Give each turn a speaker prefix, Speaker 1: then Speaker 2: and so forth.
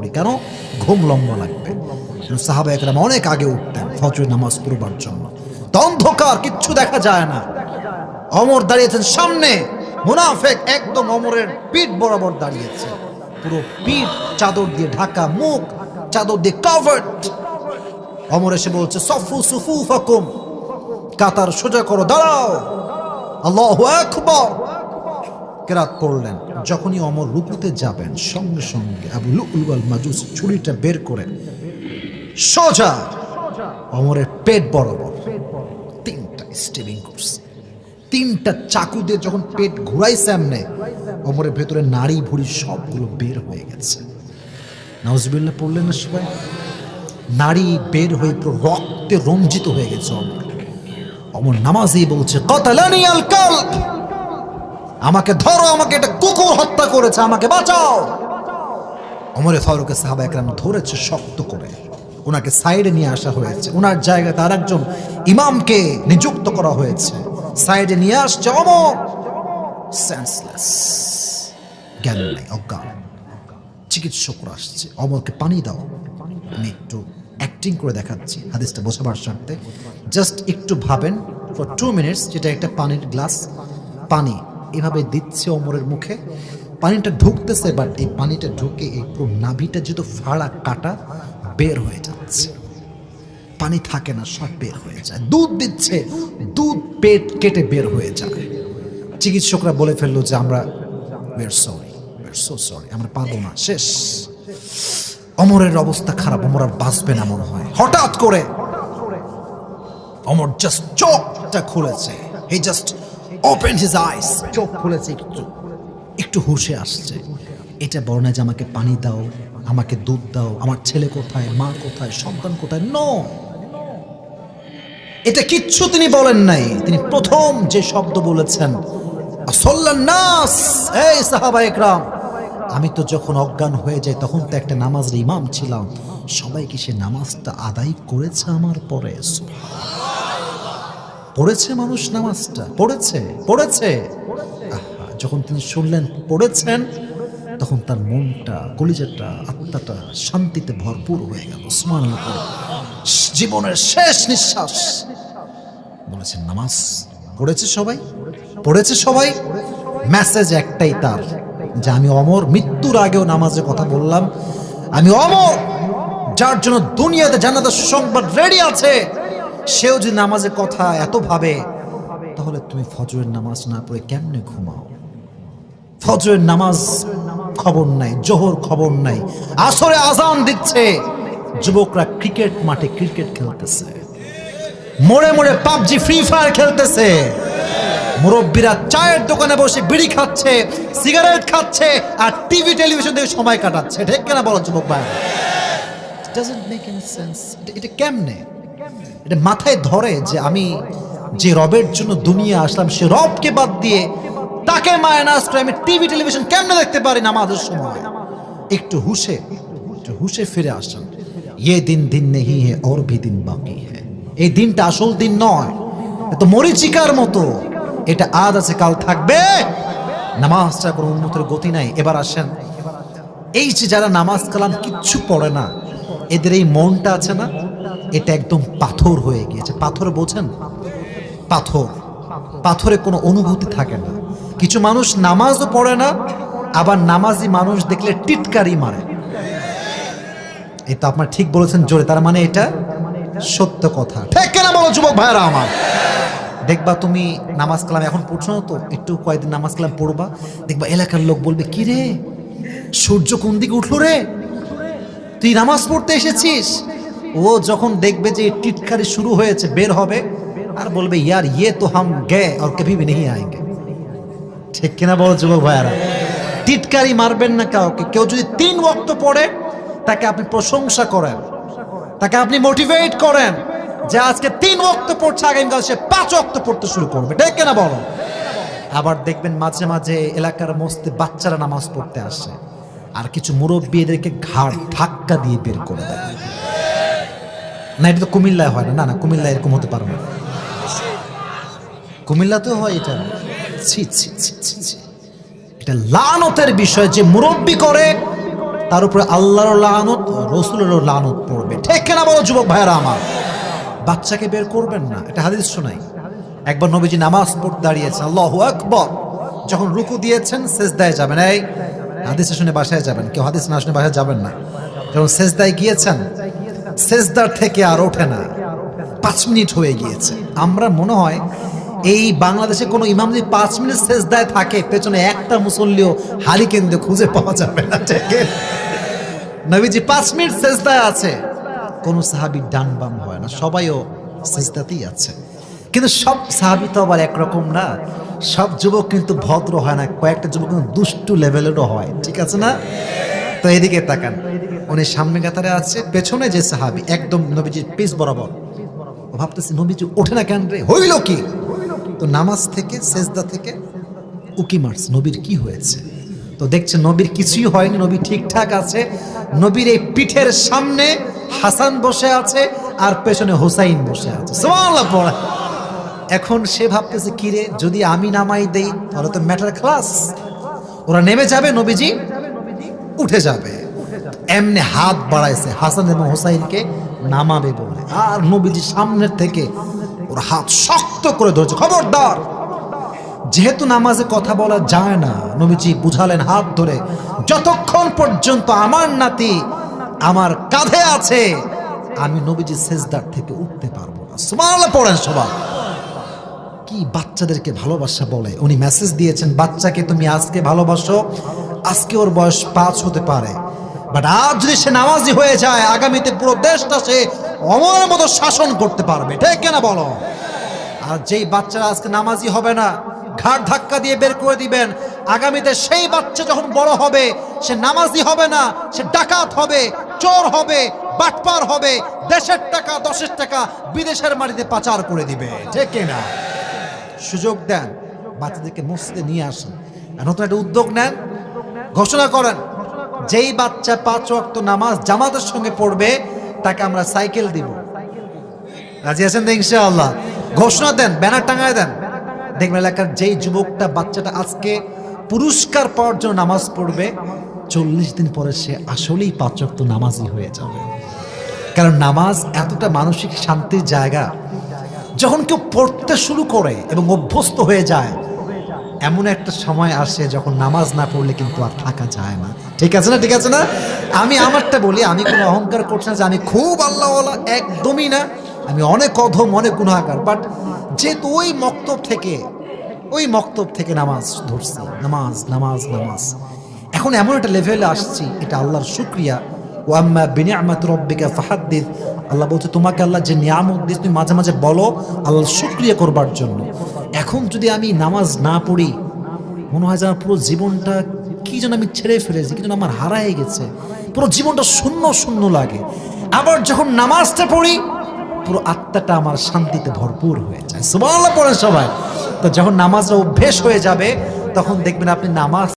Speaker 1: পড়ি কেন? ঘুম লম্বা লাগবে। সাহাবা একরাম অনেক আগে উঠতেন ফজরের নামাজ পড়বার জন্য। অন্ধকার, কিচ্ছু দেখা যায় না। অমর দাঁড়িয়েছেন সামনে। মুনাফেক একদম অমরের পিঠ বরাবর দাঁড়িয়েছে। পুরো পিঠ চাদর দিয়ে ঢাকা, মুখ চাদর দিয়ে কভার্ড অমর এসে বলছে, সফু সুফু ফাকুম কাতার সোজা করো, দাঁড়াও। আল্লাহ আকবর। কেরাত পড়লেন। যখনই অমর রুকুতে যাবেন, সঙ্গে সঙ্গে আবু লুকুল মাজুস ছুরিটা বের করে সোজা অমরের পেট বরাবর তিনটা স্টিভিং করছে। তিনটা চাকু দিয়ে যখন পেট ঘুরাই সামনে, অমরের ভেতরে নাড়ি ভুড়ি সবগুলো বের হয়ে গেছে। নওয়াজবিল্লাহ পড়লেন না সবাই? নারী বের হয়ে পুরো রক্তে রঞ্জিত হয়ে গেছে অমর। অমর নামাজই বলছে কতালানি আল কাল্ব! আমাকে ধরো, আমাকে এটা কুকুর হত্যা করেছে, আমাকে বাঁচাও। অমরে ফারুকের সাহাবা একরাম ধরেছে শক্ত করে। ওনাকে সাইডে নিয়ে আসা হয়েছে। ওনার জায়গায় তার একজন ইমামকে নিযুক্ত করা হয়েছে। সাইডে নিয়ে আসছে অমর সেন্সলেস জ্ঞান নাই, অজ্ঞান। চিকিৎসকরা আসছে। অমরকে পানি দাও। আমি একটু অ্যাক্টিং করে দেখাচ্ছি হাদিসটা বোঝাবার স্বার্থে। জাস্ট একটু ভাবেন ফর টু মিনিটস যেটা একটা পানির গ্লাস পানি। এভাবে দিচ্ছে অমরের মুখে। পানিটা ঢুকতেছে বাট এই পানিটা ঢুকে এই পুরো নাভিটা যেহেতু ফাড়া কাটা বের হয়ে যাচ্ছে। পানি থাকে না, সব বের হয়ে যায়। দুধ দিচ্ছে, দুধ পেট কেটে বের হয়ে যায়। চিকিৎসকরা বলে ফেলল যে আমরা সরি আমরা পারব না, শেষ। অমরের অবস্থা খারাপ, অমর আর বাঁচবে না মনে হয়। হঠাৎ করে অমর জাস্ট চোখটা খুলেছে। জাস্ট ওপেন হিজ আইস চোখ খুলেছে একটু। একটু হুশে আসছে। এটা বর্ণায় যে আমাকে পানি দাও, আমাকে দুধ দাও, আমার ছেলে কোথায়, মা কোথায়, সন্তান কোথায়? নো এটা কিচ্ছু তিনি বলেন নাই। তিনি প্রথম যে শব্দ বলেছেন নাস! এই সাহাবা একরাম। আমি তো যখন অজ্ঞান হয়ে যাই, তখন তো একটা নামাজের ইমাম ছিলাম। সবাই কি সে নামাজটা আদায় করেছে আমার পরে? পড়েছে মানুষ নামাজটা? পড়েছে? পড়েছে? আহা, যখন তিনি শুনলেন পড়েছেন তখন তার মনটা কলিজাটা আত্মাটা শান্তিতে ভরপুর হয়ে গেল। স্মান জীবনের শেষ নিঃশ্বাস। বলেছেন নামাজ পড়েছে সবাই? পড়েছে সবাই? মেসেজ একটাই তার যে আমি অমর মৃত্যুর আগেও নামাজের কথা বললাম। আমি অমর যার জন্য দুনিয়াতে জানাতে সুসংবাদ রেডি আছে। সেও যদি নামাজের কথা এত ভাবে, তাহলে তুমি ফজরের নামাজ না পড়ে কেমনে ঘুমাও? ফজরের নামাজ খবর নাই, জোহর খবর নাই, আসরে আজান দিচ্ছে। যুবকরা ক্রিকেট মাঠে ক্রিকেট খেলতেছে। মোড়ে মোড়ে পাবজি, ফ্রি ফায়ার খেলতেছে। মুরব্বীরা চায়ের দোকানে বসে বিড়ি খাচ্ছে, সিগারেট খাচ্ছে, আর টিভি, টেলিভিশন দিয়ে সময় কাটাচ্ছে। ঠিক কেনা বলো, যুবক ভাই? ডাজন্ট মেক এনি সেন্স এটা কেমনে? এটা মাথায় ধরে যে আমি যে রবের জন্য দুনিয়া আসলাম, সে রবকে বাদ দিয়ে তাকে মায়নাস করে আমি টিভি, টেলিভিশন কেমনে দেখতে পারি নামাজের সময়? একটু হুসে একটু হুসে ফিরে আসলাম। ইয়ে দিন দিন নেহি হে, ওর ভি দিন বাকি হে। এই দিনটা আসল দিন নয় এত মরিচিকার মতো। এটা আজ আছে, কাল থাকবে। নামাজটা কোনো উন্নতির গতি নাই। এবার আসেন। এই যে যারা নামাজ কালাম কিচ্ছু পড়ে না এদের এই মনটা আছে না, এটা একদম পাথর হয়ে গিয়েছে। পাথর বোঝেন? পাথর। পাথরে কোনো অনুভূতি থাকে না। কিছু মানুষ নামাজও পড়ে না, আবার নামাজি মানুষ দেখলে টিটকারি মারে। এটা আপনার ঠিক বলেছেন জোরে, তার মানে এটা সত্য কথা। ঠিক কেনা বলো, যুবক ভাইরা আমার? দেখবা তুমি নামাজ কালাম এখন পড়ছো না তো, একটু কয়েকদিন নামাজ কালাম পড়বা, দেখবা এলাকার লোক বলবে কি রে সূর্য কোন দিকে উঠল রে? তুই নামাজ পড়তে এসেছিস? ও যখন দেখবে যে টিটকারি শুরু হয়েছে, বের হবে আর বলবে, ইয়ার ইয়ে তো হাম গে, আর কেবি নেই আয়েঙ্গে। ঠিক কিনা বল যুবক ভাইয়ারা? টিটকারি মারবেন না কাউকে। কেউ যদি তিন ওক্ত পড়ে, তাকে আপনি প্রশংসা করেন, তাকে আপনি মোটিভেট করেন যে আজকে তিন ওক্ত পড়ছে, আগামীকাল সে পাঁচ ওক্ত পড়তে শুরু করবে। ঠিক কিনা বলো? আবার দেখবেন মাঝে মাঝে এলাকার মস্তে বাচ্চারা নামাজ পড়তে আসে। আর কিছু মুরব্বী এদেরকে ঘাড় ধাক্কা দিয়ে বের করে দেয়। না, এটা তো কুমিল্লায় হয় না। না না, কুমিল্লায় এরকম হতে পারে না। কুমিল্লাতেও হয় এটা। ছি এটা লানতের বিষয় যে মুরব্বী করে, তার উপরে আল্লাহর লানত রসুলেরও লানত পড়বে। ঠিক কেনা বলো, যুবক ভাইয়েরা আমার? বাচ্চাকে বের করবেন না। এটা হাদিস শোনাই। একবার নবীজি নামাজ পড়তে দাঁড়িয়েছেন, আল্লাহু আকবর। যখন রুকু দিয়েছেন শেষ দেয় যাবেন। এই হাদিসে শুনে বাসায় যাবেন, কেউ হাদিস না শুনে বাসায় যাবেন না। যখন সেজদায় গিয়েছেন সেজদার থেকে আর ওঠে না। পাঁচ মিনিট হয়ে গিয়েছে। আমরা মনে হয় এই বাংলাদেশে কোনো ইমাম যদি পাঁচ মিনিট সেজদায় থাকে, পেছনে একটা মুসল্লিও হারি কেন্দ্রে খুঁজে পাওয়া যাবে না, ঠিক নবীজি পাঁচ মিনিট সেজদায় আছে। কোন সাহাবি ডান বাম হয় না, সবাইও সেজদাতেই আছে। কিন্তু সব সাহাবি তো আবার একরকম না। সব যুবক কিন্তু ভদ্র হয় না, কয়েকটা যুবক কিন্তু দুষ্টু লেভেলেরও হয়, ঠিক আছে না? তো এদিকে তাকান, উনি সামনে কাতারে আছে, পেছনে যে সাহাবি, একদম নবীজির পিস বরাবর। ভাবতেছি, নবীজি ওঠে না কেন রে? হইল কি? তো নামাজ থেকে, সেজদা থেকে উকি মারছে, নবীর কি হয়েছে? তো দেখছে নবীর কিছুই হয়নি, নবী ঠিকঠাক আছে, নবীর এই পিঠের সামনে হাসান বসে আছে, আর পেছনে হোসাইন বসে আছে। পড়া। এখন সে ভাবতেছে, কিরে, যদি আমি নামাই দেই, তাহলে তো ম্যাটার ক্লাস ওরা নেমে যাবে, নবীজি উঠে যাবে। এমনি হাত বাড়াইছে হাসান এবং হোসাইনকে নামাবে বলে। আর নবীজি সামনের থেকে ওর হাত শক্ত করে ধরেছে, খবরদার! যেহেতু নামাজে কথা বলা যায় না, নবীজি বুঝালেন হাত ধরে, যতক্ষণ পর্যন্ত আমার নাতি আমার কাঁধে আছে, আমি নবীজি সেজদার থেকে উঠতে পারব না। পড়েন সবাই। কি বাচ্চাদেরকে ভালোবাসা বলে? উনি মেসেজ দিয়েছেন, বাচ্চাকে তুমি আজকে ভালোবাসো, আজকে ওর বয়স পাঁচ হতে পারে। বাট আজ যদি সে নামাজি হয়ে যায়, আগামীতে পুরো দেশটা সে অমরের মতো শাসন করতে পারবে। ঠিক কেনা বলো? আর যেই বাচ্চারা আজকে নামাজি হবে না ঘাট ধাক্কা দিয়ে বের করে দিবেন, আগামীতে সেই বাচ্চা যখন বড় হবে, সে নামাজি হবে না, সে ডাকাত হবে, চোর হবে, বাটপার হবে, দেশের টাকা, দশের টাকা বিদেশের মাটিতে পাচার করে দিবে। ঠিক না সুযোগ দেন, বাচ্চাদেরকে মসজিদে নিয়ে আসেন। নতুন একটা উদ্যোগ নেন, ঘোষণা করেন, যেই বাচ্চা পাঁচ ওয়াক্ত নামাজ জামাতের সঙ্গে পড়বে, তাকে আমরা সাইকেল দিব। রাজি আছেন তো ইনশাআল্লাহ? ঘোষণা দেন, ব্যানার টাঙায় দেন। দেখবেন এলাকার যেই যুবকটা, বাচ্চাটা আজকে পুরস্কার পাওয়ার জন্য নামাজ পড়বে, চল্লিশ দিন পরে সে আসলেই পাঁচ ওয়াক্ত নামাজই হয়ে যাবে। কারণ নামাজ এতটা মানসিক শান্তির জায়গা যখন কেউ পড়তে শুরু করে এবং অভ্যস্ত হয়ে যায়, এমন একটা সময় আসে যখন নামাজ না পড়লে কিন্তু আর থাকা যায় না। ঠিক আছে না, ঠিক আছে না? আমি আমারটা বলি, আমি কোনো অহংকার করছি না যে আমি খুব আল্লাহওয়ালা, একদমই না। আমি অনেক অধম, অনেক গুণাগার বাট যেহেতু ওই মক্তব থেকে, ওই মক্তব থেকে নামাজ ধরছি। নামাজ নামাজ নামাজ। এখন এমন একটা লেভেলে আসছি, এটা আল্লাহর শুক্রিয়া। ও আম্মা বিনিয়ামাত রব্বিকা ফাহাদ্দিদ আল্লাহ বলছে, তোমাকে আল্লাহ যে নিয়ামত দিস তুমি মাঝে মাঝে বলো আল্লাহর শুক্রিয়া করবার জন্য। এখন যদি আমি নামাজ না পড়ি, মনে হয় যেন পুরো জীবনটা কি যেন আমি ছেড়ে ফেলেছি, কি যেন আমার হারাই গেছে। পুরো জীবনটা শূন্য শূন্য লাগে। আবার যখন নামাজটা পড়ি, পুরো আত্মাটা আমার শান্তিতে ভরপুর হয়ে যায়। সুবহানাল্লাহ পড়েন সবাই। তো যখন নামাজটা অভ্যেস হয়ে যাবে, তখন দেখবেন আপনি নামাজ